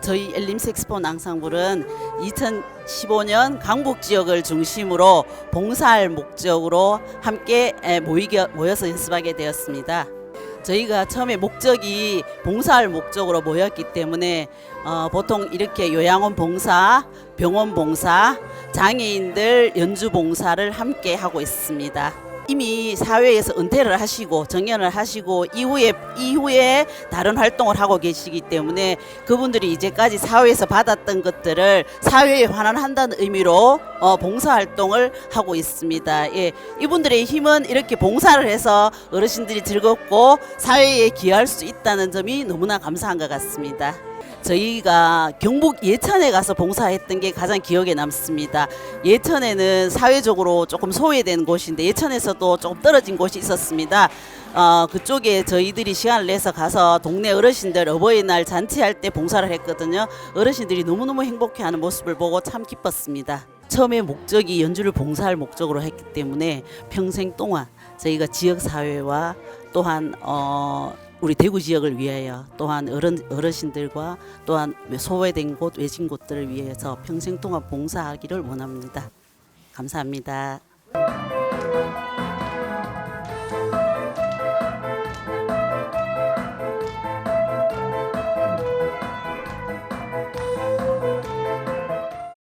저희 엘림섹스폰 앙상블은 2015년 강북 지역을 중심으로 봉사할 목적으로 함께 에, 모이게, 모여서 연습하게 되었습니다. 저희가 처음에 목적이 봉사할 목적으로 모였기 때문에 어, 보통 이렇게 요양원 봉사, 병원 봉사, 장애인들 연주 봉사를 함께 하고 있습니다. 이미 사회에서 은퇴를 하시고 정년을 하시고 이후에 이후에 다른 활동을 하고 계시기 때문에 그분들이 이제까지 사회에서 받았던 것들을 사회에 환원한다는 의미로 어, 봉사 활동을 하고 있습니다. 예, 이분들의 힘은 이렇게 봉사를 해서 어르신들이 즐겁고 사회에 기여할 수 있다는 점이 너무나 감사한 것 같습니다. 저희가 경북 예천에 가서 봉사했던 게 가장 기억에 남습니다. 예천에는 사회적으로 조금 소외된 곳인데 예천에서도 조금 떨어진 곳이 있었습니다. 어, 그쪽에 저희들이 시간을 내서 가서 동네 어르신들 어버이날 잔치할 때 봉사를 했거든요. 어르신들이 너무너무 행복해하는 모습을 보고 참 기뻤습니다. 처음에 목적이 연주를 봉사할 목적으로 했기 때문에 평생 동안 저희가 지역 사회와 또한 어, 우리 대구 지역을 위하여 또한 어른 어르신들과 또한 소외된 곳 외진 곳들을 위해서 평생 동안 봉사하기를 원합니다. 감사합니다.